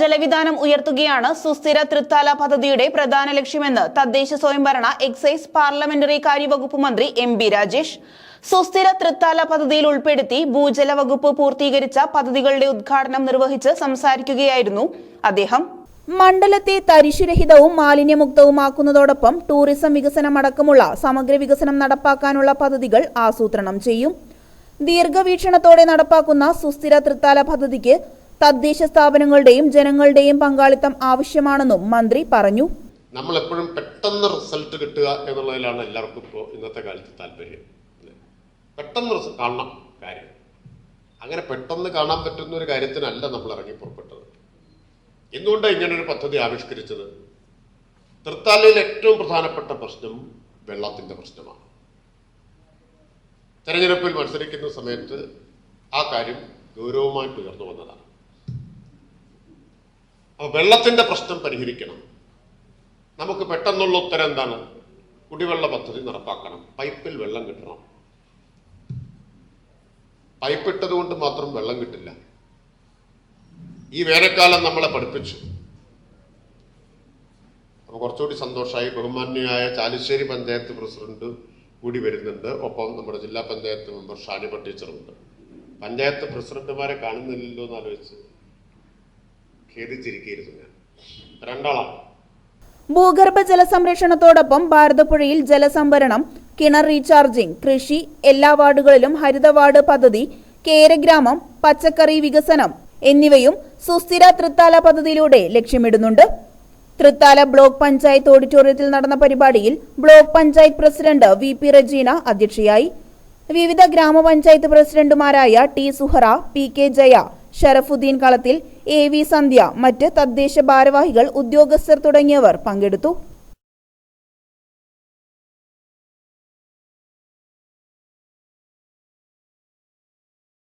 ചെലവിധാനം ഉയർത്തുകയാണ് സുസ്ഥിര തൃത്താല പദ്ധതിയുടെ പ്രധാന ലക്ഷ്യമെന്ന് തദ്ദേശ സ്വയംഭരണ എക്സൈസ് പാർലമെന്ററി കാര്യവകുപ്പ് മന്ത്രി എം ബി രാജേഷ്. സുസ്ഥിര തൃത്താല പദ്ധതിയിൽ ഉൾപ്പെടുത്തി ഭൂജല വകുപ്പ് പൂർത്തീകരിച്ച പദ്ധതികളുടെ ഉദ്ഘാടനം നിർവഹിച്ച് സംസാരിക്കുകയായിരുന്നു അദ്ദേഹം. മണ്ഡലത്തെ തരിശുരഹിതവും മാലിന്യമുക്തവുമാക്കുന്നതോടൊപ്പം ടൂറിസം വികസനമടക്കമുള്ള സമഗ്ര വികസനം നടപ്പാക്കാനുള്ള പദ്ധതികൾ ആസൂത്രണം ചെയ്യും. ദീർഘവീക്ഷണത്തോടെ നടപ്പാക്കുന്ന സുസ്ഥിര തൃത്താല പദ്ധതിക്ക് തദ്ദേശ സ്ഥാപനങ്ങളുടെയും ജനങ്ങളുടെയും പങ്കാളിത്തം ആവശ്യമാണെന്നും മന്ത്രി പറഞ്ഞു. നമ്മൾ എപ്പോഴും പെട്ടെന്ന് റിസൾട്ട് കിട്ടുക എന്നുള്ളതിലാണ് എല്ലാവർക്കും ഇപ്പോൾ ഇന്നത്തെ കാലത്ത് താല്പര്യം? പെട്ടെന്ന് കാണണം കാര്യം. അങ്ങനെ പെട്ടെന്ന് കാണാൻ പറ്റുന്ന ഒരു കാര്യത്തിനല്ല നമ്മൾ ഇറങ്ങി പുറപ്പെട്ടത്. എന്തുകൊണ്ടാണ് ഇങ്ങനൊരു പദ്ധതി ആവിഷ്കരിച്ചത്? തൃത്താലയിൽ ഏറ്റവും പ്രധാനപ്പെട്ട പ്രശ്നം വെള്ളത്തിന്റെ പ്രശ്നമാണ്. തെരഞ്ഞെടുപ്പിൽ മത്സരിക്കുന്ന സമയത്ത് ആ കാര്യം ഗൗരവമായിട്ട് ഉയർന്നു വന്നതാണ്. വെള്ളത്തിന്റെ പ്രശ്നം പരിഹരിക്കണം. നമുക്ക് പെട്ടെന്നുള്ള ഉത്തരം എന്താണ്? കുടിവെള്ള പദ്ധതി നടപ്പാക്കണം. പൈപ്പിൽ വെള്ളം കിട്ടണം. പൈപ്പ് ഇട്ടത് കൊണ്ട് മാത്രം വെള്ളം കിട്ടില്ല. ഈ വേനൽക്കാലം നമ്മളെ പഠിപ്പിച്ചു. അപ്പോൾ കുറച്ചുകൂടി സന്തോഷമായി. ബഹുമാന്യയായ ചാലിശ്ശേരി പഞ്ചായത്ത് പ്രസിഡന്റ് കൂടി വരുന്നുണ്ട്. ഒപ്പം നമ്മുടെ ജില്ലാ പഞ്ചായത്ത് മെമ്പർ ഷാനിപ്പ ടീച്ചറുണ്ട്. പഞ്ചായത്ത് പ്രസിഡന്റുമാരെ കാണുന്നില്ലല്ലോ എന്ന് ആലോചിച്ച് ഖേദിച്ചിരിക്കുകയായിരുന്നു ഞാൻ. രണ്ടാളാണ്. ഭൂഗർഭ ഭാരതപ്പുഴയിൽ ജലസംഭരണം കിണർ റീചാർജിംഗ് കൃഷി എല്ലാ വാർഡുകളിലും ഹരിത വാർഡ് പദ്ധതി കേരഗ്രാമം പച്ചക്കറി വികസനം എന്നിവയും സുസ്ഥിര തൃത്താല പദ്ധതിയിലൂടെ ലക്ഷ്യമിടുന്നുണ്ട്. തൃത്താല ബ്ലോക്ക് പഞ്ചായത്ത് ഓഡിറ്റോറിയത്തിൽ നടന്ന പരിപാടിയിൽ block panchayat president V P Rajeena അധ്യക്ഷയായി. വിവിധ ഗ്രാമപഞ്ചായത്ത് പ്രസിഡന്റുമാരായ T Suhara P K Jaya Sharafudheen Kalathil A V സന്ധ്യ മറ്റ് തദ്ദേശ ഭാരവാഹികൾ ഉദ്യോഗസ്ഥർ തുടങ്ങിയവർ പങ്കെടുത്തു.